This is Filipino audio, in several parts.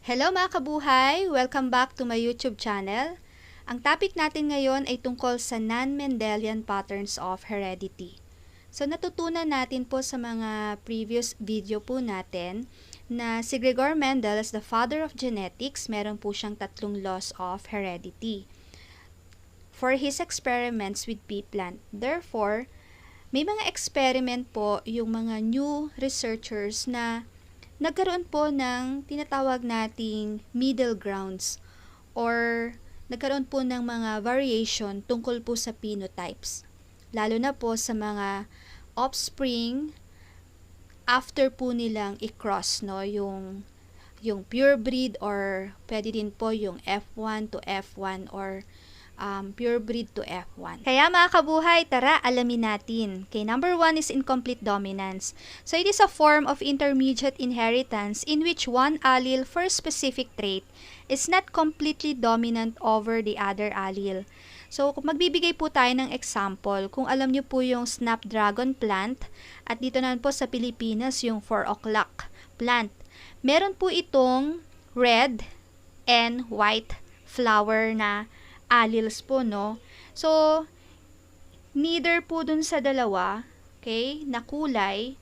Hello mga kabuhay! Welcome back to my YouTube channel. Ang topic natin ngayon ay tungkol sa non-Mendelian patterns of heredity. So natutunan natin po sa mga previous video po natin na si Gregor Mendel as the father of genetics, meron po siyang tatlong laws of heredity for his experiments with pea plant. Therefore, may mga experiment po yung mga new researchers na nagkaroon po ng tinatawag nating middle grounds or nagkaroon po ng mga variation tungkol po sa phenotypes. Lalo na po sa mga offspring after po nilang i-cross no yung yung pure breed or pwede din po yung F1 to F1 or um, pure breed to F1. Kaya mga kabuhay, tara alamin natin. Okay, number one is incomplete dominance. So it is a form of intermediate inheritance in which one allele for a specific trait is not completely dominant over the other allele. So, magbibigay po tayo ng example. Kung alam niyo po yung snapdragon plant, at dito naman po sa Pilipinas yung 4 o'clock plant. Meron po itong red and white flower na alleles po, no? So, neither po dun sa dalawa, okay, na kulay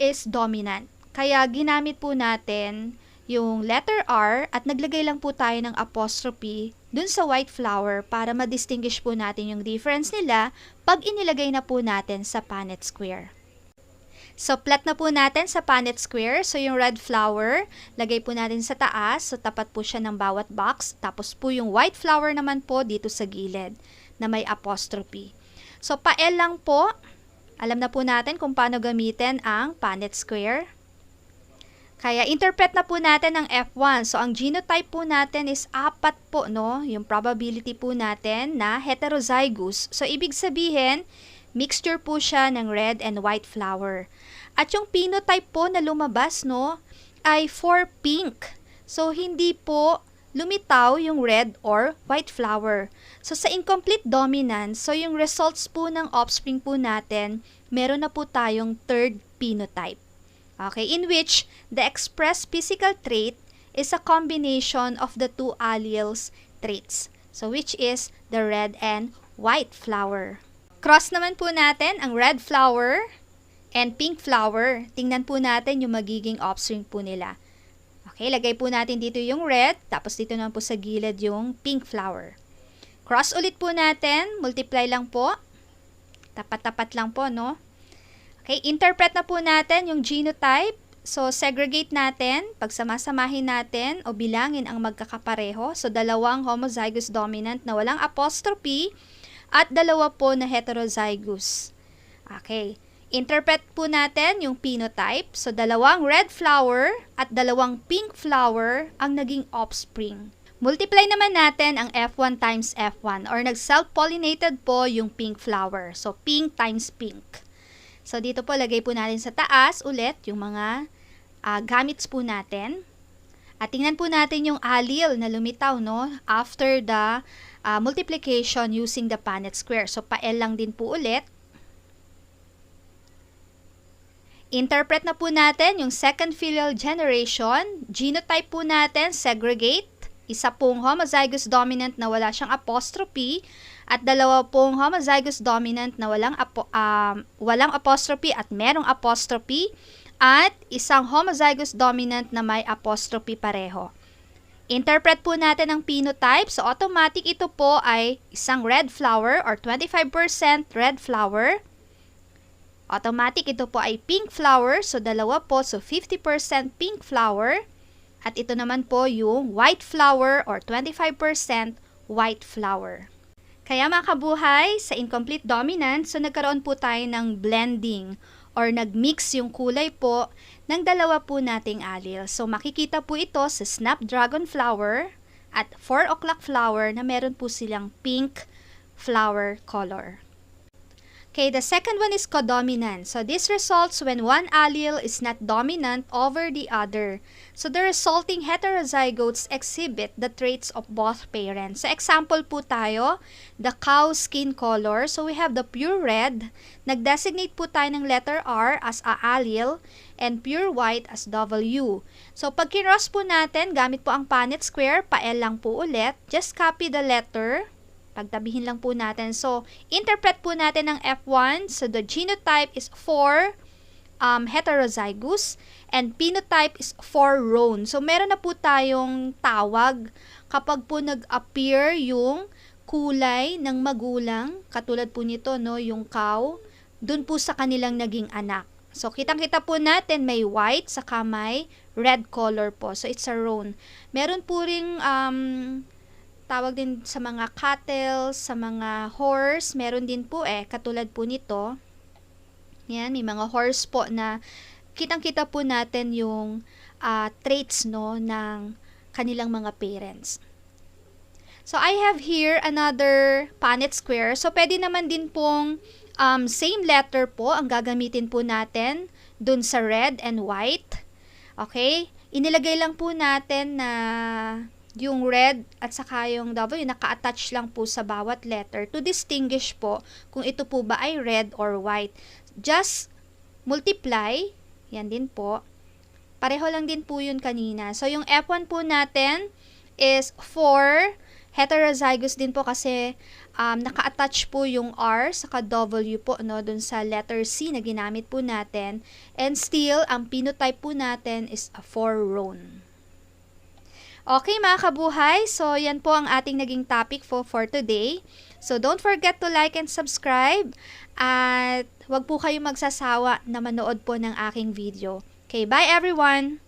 is dominant. Kaya ginamit po natin yung letter R at naglagay lang po tayo ng apostrophe dun sa white flower para ma-distinguish po natin yung difference nila pag inilagay na po natin sa Punnett square. So, plot na po natin sa Punnett square. So, yung red flower, lagay po natin sa taas. So, tapat po siya ng bawat box. Tapos po yung white flower naman po dito sa gilid na may apostrophe. So, pa-L lang po. Alam na po natin kung paano gamitin ang Punnett square. Kaya interpret na po natin ang F1. So, ang genotype po natin is apat po, no? Yung probability po natin na heterozygous. So, ibig sabihin, mixture po siya ng red and white flower. At yung phenotype po na lumabas, no, ay for pink. So, hindi po lumitaw yung red or white flower. So, sa incomplete dominance, so yung results po ng offspring po natin, meron na po tayong third phenotype. Okay, in which the expressed physical trait is a combination of the two alleles traits. So, which is the red and white flower. Cross naman po natin ang red flower and pink flower. Tingnan po natin yung magiging offspring po nila. Okay, lagay po natin dito yung red, tapos dito naman po sa gilid yung pink flower. Cross ulit po natin, multiply lang po. Tapat-tapat lang po, no? Okay, interpret na po natin yung genotype. So, segregate natin, pagsamasamahin natin o bilangin ang magkakapareho. So, dalawang homozygous dominant na walang apostrophe at dalawa po na heterozygous. Okay, interpret po natin yung phenotype. So, dalawang red flower at dalawang pink flower ang naging offspring. Multiply naman natin ang F1 times F1 or nag-self-pollinated po yung pink flower. So, pink times pink. So, dito po, lagay po natin sa taas ulit yung mga uh, gamits po natin. At tingnan po natin yung allele na lumitaw, no? After the uh, multiplication using the Punnett square. So, pa-L lang din po ulit. Interpret na po natin yung second filial generation. Genotype po natin, segregate. Isa pong homozygous dominant na wala siyang apostrophe at dalawa pong homozygous dominant na walang, apo, um, walang apostrophe at merong apostrophe at isang homozygous dominant na may apostrophe pareho. Interpret po natin ang phenotype. So, automatic ito po ay isang red flower or 25% red flower. Automatic ito po ay pink flower. So, dalawa po. So, 50% pink flower. At ito naman po yung white flower or 25% white flower. Kaya mga kabuhay, sa incomplete dominance, so nagkaroon po tayo ng blending or nagmix yung kulay po ng dalawa po nating allele. So makikita po ito sa snapdragon flower at 4 o'clock flower na meron po silang pink flower color. Okay, the second one is codominant. So this results when one allele is not dominant over the other. So the resulting heterozygotes exhibit the traits of both parents. So example po tayo, the cow skin color. So we have the pure red. Nag-designate po tayo ng letter R as a allele and pure white as W. So pag kinross po natin, gamit po ang Punnett square, pa-L lang po ulit. Just copy the letter Pagtabihin lang po natin. So, interpret po natin ng F1. So, the genotype is for um, heterozygous and phenotype is for roan. So, meron na po tayong tawag kapag po nag-appear yung kulay ng magulang, katulad po nito, no, yung cow, dun po sa kanilang naging anak. So, kitang-kita po natin may white saka may red color po. So, it's a roan. Meron po ring um, tawag din sa mga cattle, sa mga horse, meron din po eh, katulad po nito. Yan, may mga horse po na kitang-kita po natin yung uh, traits no ng kanilang mga parents. So I have here another Punnett square. So pwede naman din pong um, same letter po ang gagamitin po natin dun sa red and white. Okay? Inilagay lang po natin na yung red at saka yung W naka-attach lang po sa bawat letter to distinguish po kung ito po ba ay red or white. Just multiply, yan din po. Pareho lang din po yun kanina. So yung F1 po natin is 4 heterozygous din po kasi um, naka-attach po yung R saka W po no dun sa letter C na ginamit po natin and still ang phenotype po natin is a 4 roan. Okay mga kabuhay, so yan po ang ating naging topic for, for today. So don't forget to like and subscribe at wag po kayo magsasawa na manood po ng aking video. Okay, bye everyone!